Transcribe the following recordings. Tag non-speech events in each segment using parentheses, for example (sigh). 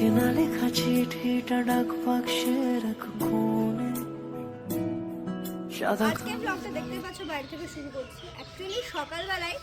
কেনা লেখা চিঠিটা ডাক বাক্সের এক কোণে আজকে ব্লগটা দেখতে পাচ্ছ, বাইরে থেকে শুরু করছি। অ্যাকচুয়ালি সকালবেলায়,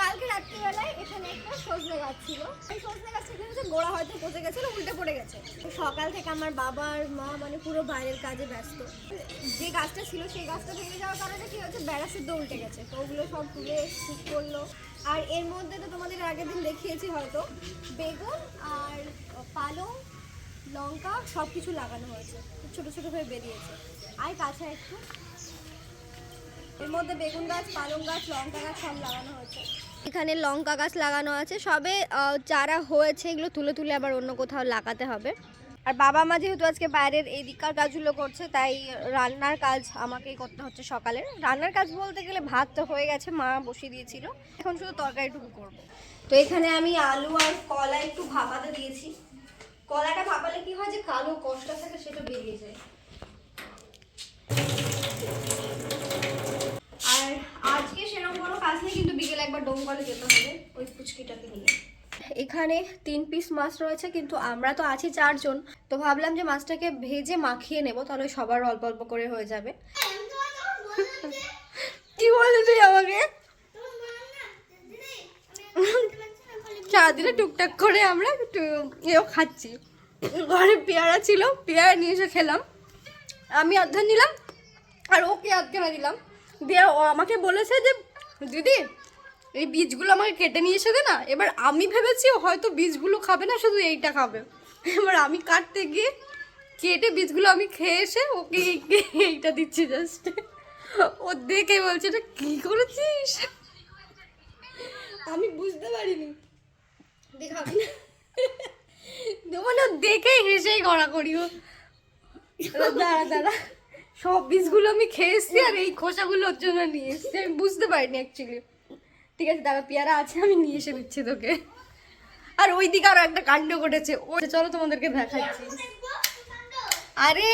কালকে রাত্রিবেলায় এখানে একটা সজনে গাছ ছিল। এই সজনে গাছটা কি হয়েছে গোড়া হয়তো পচে গেছিল উল্টে পড়ে গেছে। তো সকাল থেকে আমার বাবা আর মা মানে পুরো বাইরের কাজে ব্যস্ত। যে গাছটা ছিল, সেই গাছটা ভেঙে যাওয়ার কারণে কি হয়েছে, বেড়া সিদ্ধ উল্টে গেছে। তো ওগুলো সব তুলে ঠিক করল। আর এর মধ্যে তো তোমাদের আগের দিন দেখিয়েছি হয়তো। বেগুন আর পালং, লঙ্কা সব কিছু লাগানো হয়েছে। ছোটো ছোটো হয়ে বেরিয়েছে। আর কাছে একটু। এর মধ্যে বেগুন গাছ, পালং গাছ, লঙ্কা গাছ সব লাগানো হয়েছে। এখানে লঙ্কা গাছ লাগানো আছে। সবে চারা হয়েছে, এগুলো তুলে তুলে আবার অন্য কোথাও লাগাতে হবে। আর বাবা মা যেহেতু আজকে বাইরের এই দিককার কাজগুলো করছে, তাই রান্নার কাজ আমাকেই করতে হচ্ছে সকালে রান্নার কাজ বলতে গেলে ভাত তো হয়ে গেছে, মা বসিয়ে দিয়েছিল। এখন শুধু তরকারিটুকু করব। তো এখানে আমি আলু আর কলা একটু ভাপাতে দিয়েছি। কলাটা ভাপালে কি হয় যে কালো কষ্ট থাকে সেটা বেরিয়ে যায়। আর আজকে সেরকম কোনো কাজ নেই, কিন্তু বিকেলে একবার ডোমকলে যেতে হবে, ওই ফুচকিটাকে নিয়ে। এখানে তিন পিস মাছ রয়েছে, কিন্তু আমরা তো আছি চারজন। তো ভাবলাম যে মাছটাকে ভেজে মাখিয়ে নেব, তাহলে সবার অল্প অল্প করে হয়ে যাবে। কি বললি তুই আমাকে? সারাদিনে টুকটাক করে আমরা এও খাচ্ছি। ঘরে পেয়ারা ছিল, পেয়ারা নিয়ে এসে খেলাম। আমি অর্ধেক নিলাম আর ওকে আধখানা দিলাম। দিয়ে আমাকে বলেছে যে, দিদি এই বীজগুলো আমাকে কেটে নিয়ে এসে দে না। এবার আমি ভেবেছি হয়তো বীজগুলো খাবে না, শুধু এইটা খাবে। এবার আমি কাটতে গিয়ে কেটে বীজগুলো আমি খেয়ে এসে ওকে এই- এইটা দিচ্ছি জাস্ট ও দেখে বলছে, এটা কী করেছিস? আমি বুঝতে পারিনি। দেখাবি না? মানে দেখে হেসেই গড়া করি ও দাঁড়া দাঁড়া। সব বীজগুলো আমি খেয়ে এসছি আর এই খোসাগুলো ওর জন্য নিয়ে এসছি। আমি বুঝতে পারিনি অ্যাকচুয়ালি ঠিক আছে দাদা পেয়ারা আছে, আমি নিয়ে এসে দিচ্ছি তোকে। আর ওই দিকে আরও একটা কাণ্ড ঘটেছে। ও চলো তোমাদেরকে দেখাচ্ছি। আরে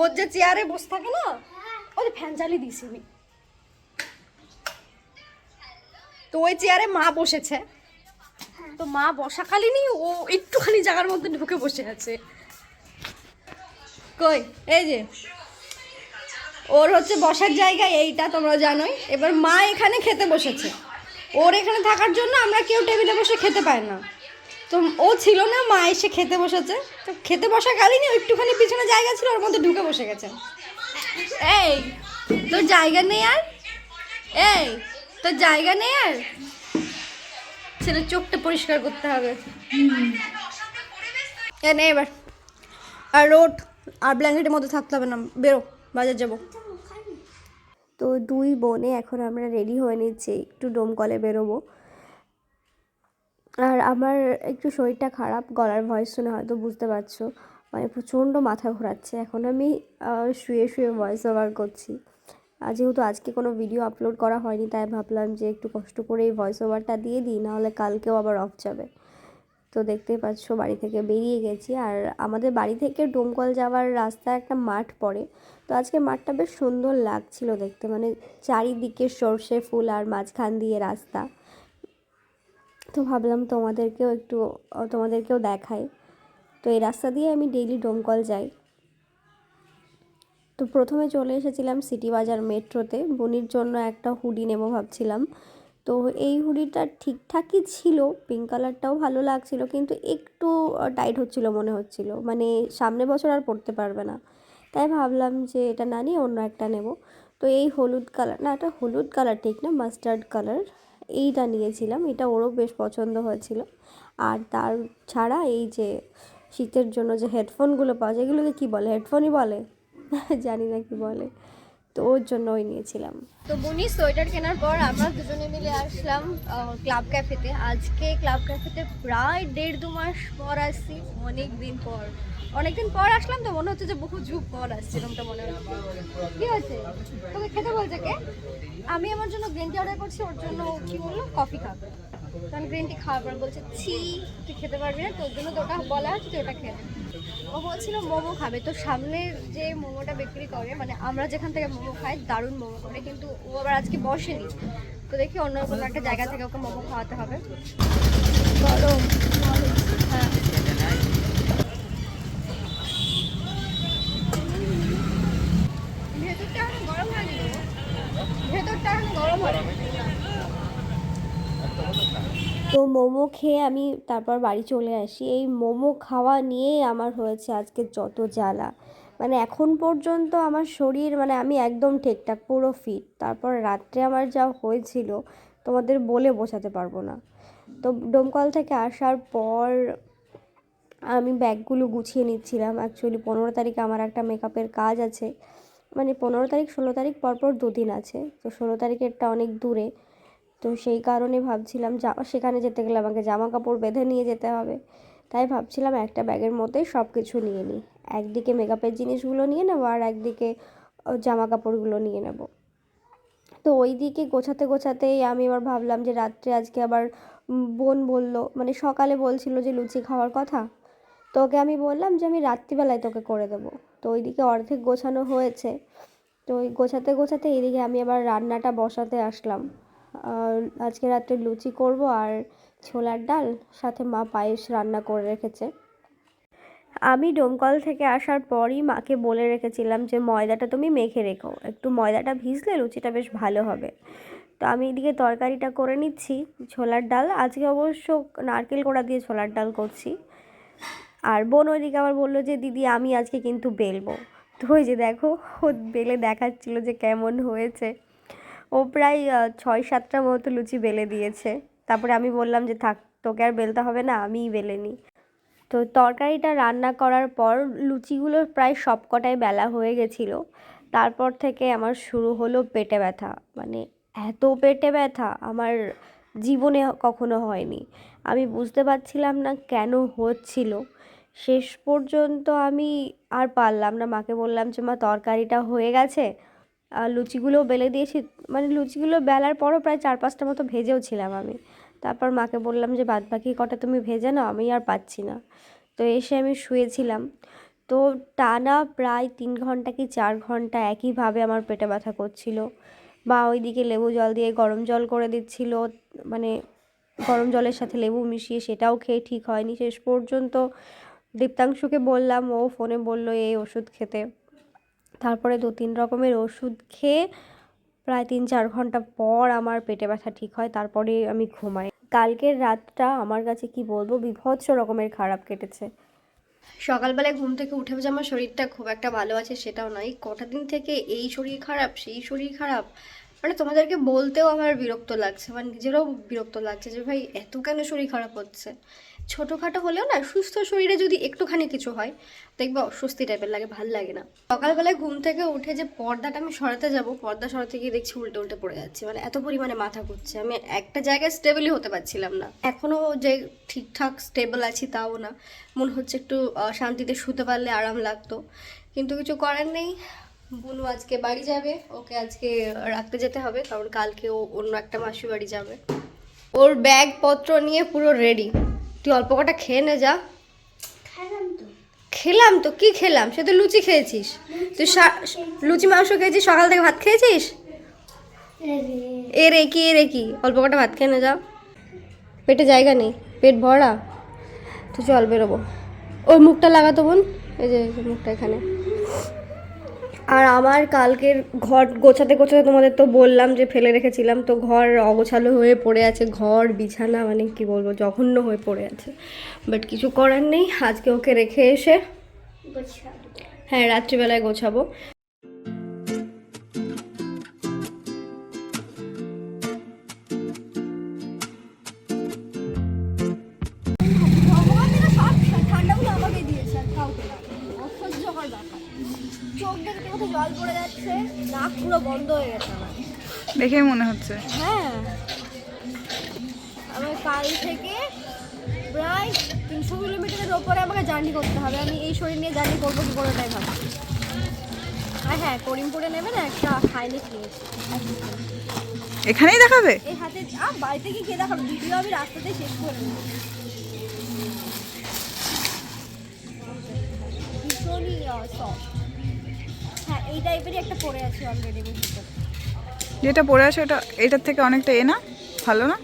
ও যে চেয়ারে বসে থাকে না ও যে ফ্যান চালিয়ে দিছি আমি। তো ওই চেয়ারে মা বসেছে। তো মা বসাকালীনই ও একটুখানি জায়গার মধ্যে ঢুকে বসে আছে। কই, এই যে। ওর হচ্ছে বসার জায়গা এইটা, তোমরা জানোই। এবার মা এখানে খেতে বসেছে। ওর এখানে থাকার জন্য আমরা কেউ টেবিলে বসে খেতে পাই না। তো ও ছিল না, মা এসে খেতে বসেছে। তো খেতে বসা কালীনই ও একটুখানি পিছনে জায়গা ছিল, ওর মধ্যে ঢুকে বসে গেছে। এই, তোর জায়গা নেই আর? এই, তোর জায়গা নেই আর? ছেলের চোখটা পরিষ্কার করতে হবে। এ, নে এবার। আর রোড আর ব্ল্যাঙ্কেটের মধ্যে থাকতে হবে না। বেরো, বাজার যাব। তো দুই বোনে এখন আমরা রেডি হয়ে নিচ্ছি, একটু ডোমকলে বেরোবো। আর আমার একটু শরীরটা খারাপ, গলার ভয়েস শুনে হয়তো বুঝতে পারছ। মানে প্রচণ্ড মাথা ঘোরাচ্ছে। এখন আমি শুয়ে শুয়ে ভয়েস ওভার করছি। আর যেহেতু আজকে কোনো ভিডিও আপলোড করা হয়নি, তাই ভাবলাম যে একটু কষ্ট করে এই ভয়েস ওভারটা দিয়ে দিই, নাহলে কালকেও আবার অফ যাবে। তো দেখতে পাচ্ছ বাড়ি থেকে বেরিয়ে গেছি। আর আমাদের বাড়ি থেকে ডোমকল যাওয়ার রাস্তায় একটা মাঠ পড়ে। তো আজকে মাঠটা বেশ সুন্দর লাগছিল দেখতে। মানে চারিদিকে সর্ষে ফুল আর মাঝখান দিয়ে রাস্তা। তো ভাবলাম তোমাদেরকেও একটু, তোমাদেরকেও দেখাই। তো এই রাস্তা দিয়ে আমি ডেইলি ডোমকল যাই। তো প্রথমে চলে এসেছিলাম সিটি বাজার মেট্রোতে। বনির জন্য একটা হুডি নেব ভাবছিলাম। তো এই হুডিটা ঠিকঠাকই ছিল পিঙ্ক কালারটাও ভালো লাগছিল, কিন্তু একটু টাইট হচ্ছিল মনে হচ্ছিল। মানে সামনে বছর আর পরতে পারবে না। তাই ভাবলাম যে এটা না নিয়ে অন্য একটা নেব। তো এই হলুদ কালার না এটা হলুদ কালার ঠিক না মাস্টার্ড কালার এইটা নিয়েছিলাম। এটা ওরও বেশ পছন্দ হয়েছিল। আর তার ছাড়া এই যে শীতের জন্য যে হেডফোনগুলো পাওয়া যায়, এগুলোকে কী বলে? হেডফোনই বলে? (laughs) জানি না কি বলে। তো ওর জন্য ওই নিয়েছিলাম। তো বুনি, সোয়েটার কেনার পর আমরা দুজনে মিলে আসলাম ক্লাব ক্যাফেতে। আজকে ক্লাব ক্যাফেতে প্রায় দেড় দু মাস পর আসছি অনেক দিন পর। অনেকদিন পর আসলাম তো মনে হচ্ছে যে বহু যুগ পর আসছে, এরকমটা মনে হচ্ছে। কি হচ্ছে তোকে খেতে বলছে কে? আমি আমার জন্য গ্রিন টি অর্ডার করছি, ওর জন্য কি বলল? কফি খাবে। কারণ গ্রিন টি খাওয়ার পর বলছে, ছি, তুই খেতে পারবি না, তোর জন্য তো ওটা বলা হচ্ছে তুই ওটা খেয়ে। ও বলছিল মোমো খাবে। তো সামনের যে মোমোটা বিক্রি করে মানে আমরা যেখান থেকে মোমো খাই, দারুণ মোমো করে। কিন্তু ও আবার আজকে বসেনি। তো দেখি অন্য কোনো একটা জায়গা থেকে ওকে মোমো খাওয়াতে হবে। মোমো খেয়ে আমি তারপর বাড়ি চলে আসি। এই মোমো খাওয়া নিয়েই আমার হয়েছে আজকে যত জ্বালা। মানে এখন পর্যন্ত আমার শরীর মানে আমি একদম ঠিকঠাক, পুরো ফিট তারপর রাত্রে আমার যা হয়েছিল, তোমাদের বলে বোঝাতে পারব না। তো ডোমকল থেকে আসার পর আমি ব্যাগগুলো গুছিয়ে নিচ্ছিলাম। অ্যাকচুয়ালি পনেরো তারিখে আমার একটা মেকআপের কাজ আছে। মানে পনেরো তারিখ, ষোলো তারিখ পরপর দুদিন আছে। তো ষোলো তারিখেরটা অনেক দূরে। তো সেই কারণে ভাবছিলাম যা, সেখানে যেতে গেলে আমাকে জামা কাপড় বেঁধে নিয়ে যেতে হবে। তাই ভাবছিলাম একটা ব্যাগের মধ্যেই সব কিছু নিয়ে নিই। একদিকে মেকআপের জিনিসগুলো নিয়ে নেব আর একদিকে জামা কাপড়গুলো নিয়ে নেব। তো ওই দিকে গোছাতে গোছাতেই আমি আবার ভাবলাম যে রাত্রে আজকে আবার বোন বলল মানে সকালে বলছিল যে লুচি খাওয়ার কথা। তো ওকে আমি বললাম যে আমি রাত্রিবেলায় তোকে করে দেবো। তো ওইদিকে অর্ধেক গোছানো হয়েছে। তো ওই গোছাতে গোছাতে এইদিকে আমি আবার রান্নাটা বসাতে আসলাম। আজকে রাত্রে লুচি করব আর ছোলার ডাল, সাথে মা পায়েস রান্না করে রেখেছে। আমি ডোমকল থেকে আসার পরই মাকে বলে রেখেছিলাম যে, ময়দাটা তুমি মেখে রেখো। একটু ময়দাটা ভিজলে লুচিটা বেশ ভালো হবে। তো আমি এদিকে তরকারিটা করে নিচ্ছি, ছোলার ডাল। আজকে অবশ্য নারকেল কোড়া দিয়ে ছোলার ডাল করছি। আর বোন ওইদিকে আবার বলল যে, দিদি, আমি আজকে কিন্তু বেলবো। তো ওই যে দেখো, ও বেলে দেখাচ্ছিল যে কেমন হয়েছে। ও প্রায় ছয় সাতটা মতো লুচি বেলে দিয়েছে। তারপরে আমি বললাম যে, থাক, তোকে আর বেলতে হবে না, আমিই বেলে নিই। তো তরকারিটা রান্না করার পর লুচিগুলো প্রায় সবকটাই বেলা হয়ে গেছিল। তারপর থেকে আমার শুরু হলো পেটে ব্যথা। মানে এত পেটে ব্যথা, আমার জীবনে কখনো হয়নি। আমি বুঝতে পারছিলাম না কেন হচ্ছিল। শেষ পর্যন্ত আমি আর পারলাম না। মাকে বললাম যে, মা, তরকারিটা হয়ে গেছে আর লুচিগুলোও বেলে দিয়েছি। মানে লুচিগুলো বেলার পরও প্রায় চার পাঁচটা মতো ভেজেও ছিলাম আমি। তারপর মাকে বললাম যে বাদ বাকি কটা তুমি ভেজে নাও, আমি আর পাচ্ছি না। তো এসে আমি শুয়েছিলাম। তো টানা প্রায় তিন ঘণ্টা কি চার ঘণ্টা একইভাবে আমার পেটে ব্যথা করছিল। মা ওইদিকে লেবু জল দিয়ে গরম জল করে দিচ্ছিল। মানে গরম জলের সাথে লেবু মিশিয়ে সেটাও খেয়ে ঠিক হয়নি। শেষ পর্যন্ত দীপ্তাংশুকে বললাম, ও ফোনে বলল, এই ওষুধ খেতে। তারপরে দু তিন রকমের ওষুধ খেয়ে প্রায় তিন চার ঘণ্টা পর আমার পেটে ব্যথা ঠিক হয়, তারপরে আমি ঘুমাই। কালকের রাতটা আমার কাছে কি বলব, বিভৎস রকমের খারাপ কেটেছে। সকালবেলায় ঘুম থেকে উঠে যে আমার শরীরটা খুব একটা ভালো আছে সেটাও নয় কটা দিন থেকে এই শরীর খারাপ, সেই শরীর খারাপ মানে তোমাদেরকে বলতেও আমার বিরক্ত লাগছে মানে নিজেরও বিরক্ত লাগছে যে ভাই এত কেন শরীর খারাপ হচ্ছে? ছোটোখাটো হলেও না, সুস্থ শরীরে যদি একটুখানি কিছু হয়, দেখবে অস্বস্তি টাইপের লাগে, ভালো লাগে না। সকালবেলায় ঘুম থেকে উঠে যে পর্দাটা আমি সরাতে যাব, পর্দা সরাতে গিয়ে দেখছি উল্টে উল্টে পড়ে যাচ্ছে। মানে এত পরিমাণে মাথা ঘুরছে। আমি একটা জায়গায় স্টেবলই হতে পারছিলাম না। এখনও যে ঠিকঠাক স্টেবল আছি তাও না। মনে হচ্ছে একটু শান্তিতে শুতে পারলে আরাম লাগতো। কিন্তু কিছু করার নেই। বুনু আজকে বাড়ি যাবে। ওকে আজকে রাখতে যেতে হবে। কারণ কালকে ও অন্য একটা মাসি বাড়ি যাবে। ওর ব্যাগপত্র নিয়ে পুরো রেডি তুই অল্প কটা খেয়ে নে যা। খেলাম তো। কি খেলাম? সে তো লুচি খেয়েছিস। তুই লুচি মাংস খেয়েছিস? সকাল থেকে ভাত খেয়েছিস? এ রে। কি এর রে কি? অল্প কটা ভাত খেয়ে নে যা। পেটে জায়গা নেই। পেট ভরা। তো চল বেরোবো। ওই মুখটা লাগাতো বোন। এই যে মুখটা এখানে। আর আমার কালকের ঘর গোছাতে গোছাতে তোমাদের তো বললাম যে ফেলে রেখেছিলাম তো ঘর অগোছালো হয়ে পড়ে আছে ঘর বিছানা মানে কি বলব জঘন্য হয়ে পড়ে আছে। বাট কিছু করার নেই আজকে ওকে রেখে এসে হ্যাঁ রাত্রিবেলায় গোছাবো। পুরো বন্ধ হয়ে গেছে আমার। দেখেই মনে হচ্ছে। হ্যাঁ। আমার কাল থেকে প্রায় তিনশো কিলোমিটারের ওপরে আমাকে জার্নি করতে হবে। আমি এই শরীর নিয়ে জার্নি করব কি করে তাই ভাবছি। আর হ্যাঁ করিমপুরে নেবে না একটা হাইনেক নিয়েছি। এখানেই দেখাবে? এই হাতে আ বাড়িতে কি কে দেখাবো। ভিডিও আমি রাস্তাতে শেষ করে নেব। ভীষণই সফট এই টাইপেরই একটা পরে আছে অলরেডি বুঝতে যেটা পরে আছে ওটা এটার থেকে অনেকটা এ না? ভালো না?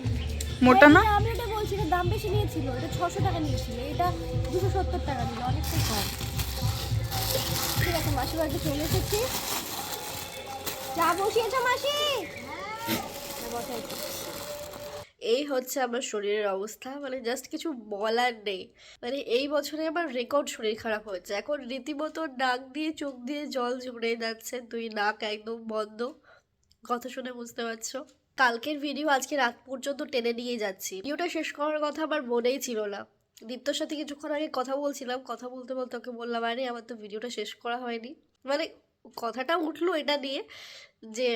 মোটা না? আমি এটা বলছি এটা দাম বেশি নিয়েছিল এটা ছশো টাকা নিয়েছিল এটা দুশো সত্তর টাকা নিল অনেকটাই কম। ঠিক আছে মাসি বাড়িতে চলে এসেছি। চা বসিয়েছো মাসি? হ্যাঁ, বসাইছি। এই হচ্ছে আমার শরীরের অবস্থা। মানে জাস্ট কিছু বলার নেই। মানে এই বছরে আমার রেকর্ড শরীর খারাপ হয়েছে। এখন রীতিমতো নাক দিয়ে, চোখ দিয়ে জল ঝরে যাচ্ছে। দুই নাক একদম বন্ধ। কথা শুনে বুঝতে পারছ? কালকের ভিডিও আজকে রাত পর্যন্ত টেনে নিয়ে যাচ্ছি। ভিডিওটা শেষ করার কথা আমার মনেই ছিল না। দীপ্তর সাথে কিছুক্ষণ আগে কথা বলছিলাম। কথা বলতে বলতে ওকে বললাম, আরে, আমার তো ভিডিওটা শেষ করা হয়নি। মানে কথাটা উঠল এটা নিয়ে যে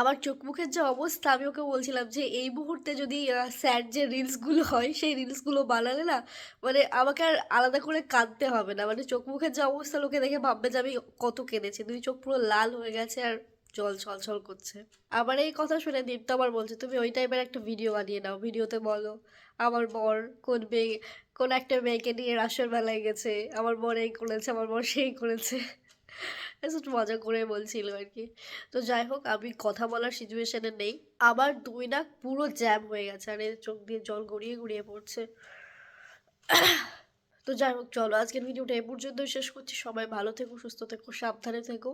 আমার চোখ মুখের যে অবস্থা, আমি ওকে বলছিলাম যে, এই মুহূর্তে যদি স্যাড যে রিলসগুলো হয়, সেই রিলসগুলো বানালে না মানে আমাকে আর আলাদা করে কাঁদতে হবে না। মানে চোখ মুখের যে অবস্থা, লোকে দেখে ভাববে যে, আমি কত কেঁদেছি, দুই চোখ পুরো লাল হয়ে গেছে আর জল ছলছল করছে। আবার এই কথা শুনে দীপ্ত আবার বলছে, তুমি ওই টাইপের একটা ভিডিও বানিয়ে নাও, ভিডিওতে বলো, আমার বর কোন মেয়ে, কোন একটা মেয়েকে নিয়ে রাসের বেলায় গেছে, আমার বর এই করেছে, আমার বর সেই করেছে। জাস্ট মজা করে বলছিল আর কি তো যাই হোক, আমি কথা বলার সিচুয়েশনে নেই। আমার দুই নাক পুরো জ্যাম হয়ে গেছে, আর চোখ দিয়ে জল গড়িয়ে গড়িয়ে পড়ছে। তো যাই হোক, চলো, আজকের ভিডিওটা এ পর্যন্তই। শেষ করছি। সবাই ভালো থেকো, সুস্থ থেকো, সাবধানে থেকো।